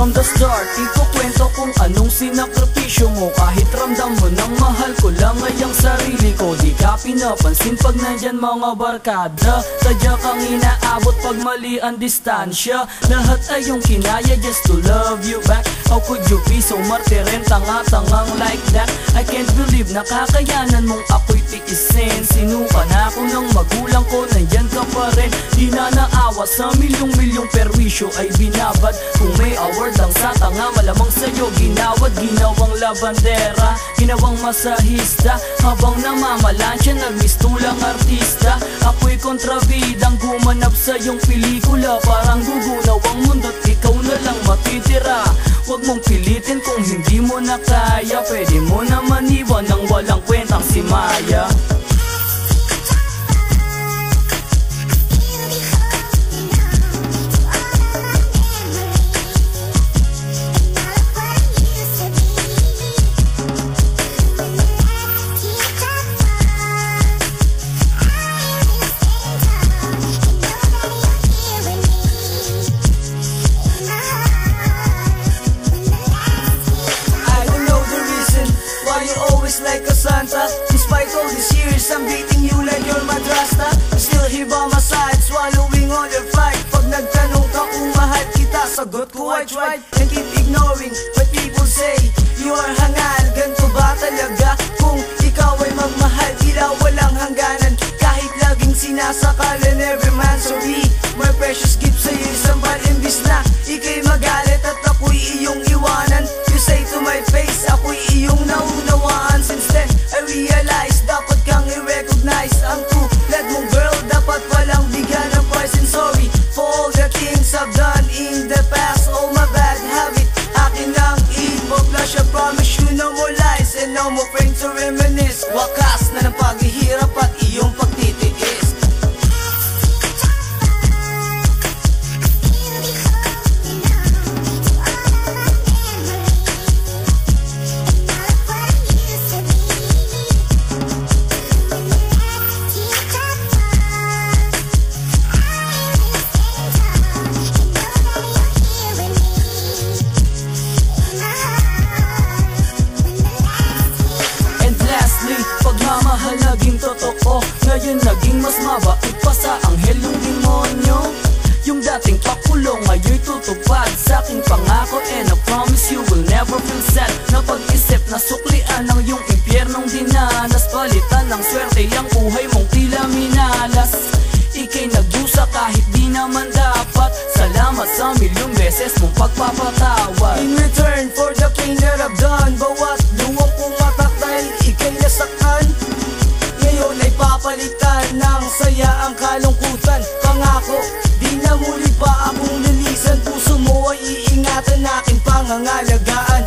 from the start. Ikukwento kung anong sinakripisyo mo. Kahit ramdam mo nang mahal ko lang ay ang sarili ko. Di ka pinapansin pag nandyan mga barkada. Sadya kang inaabot pag mali ang distansya. Lahat ay yung kinaya just to love you back. How could you be so martiren tanga-tangang like that. I can't believe nakakayanan mong ako'y tiisin. Sinuka na ako ng magulang ko Nandyan ka pa rin. Di na naawa sa milyong-milyong perwisyo ay binabad malamang sa'yo Ginawad, ginawang labandera. Ginawang masahista Habang namamalansya nagmistulang artista. Ako'y kontrabidang gumanap sa iyong pelikula. Parang gugunaw ang mundo't ikaw na lang matitira. Huwag mong pilitin kung hindi mo na kaya. Pwede mo naman iwan ng walang kwentang si Maya I tried And keep ignoring what people say. You are hangal, ganito ba talaga? Kung ikaw ay magmahal, tila walang hangganan. Kahit laging sinasakalan every man Sorry, my precious gift sa'yo isang bal Imbis na ikay magalit at ako'y iyong iwanan. You say to my face, ako'y iyong naunawaan. Since then, I realize dapat kang i-recognize Ang tulad mong girl, dapat palang bigyan ng prize And sorry for all the things I've done no more friends to reminisce. Wakas na ng Sa milyong beses mong pagpapatawad. In return for the pain that I've done Bawat luwang pumatak dahil ika'y nasaktan. Ngayon ay papalitan ng saya ang kalungkutan. Pangako, di na muli pa akong lilisan Puso mo ay iingatan aking pangangalagaan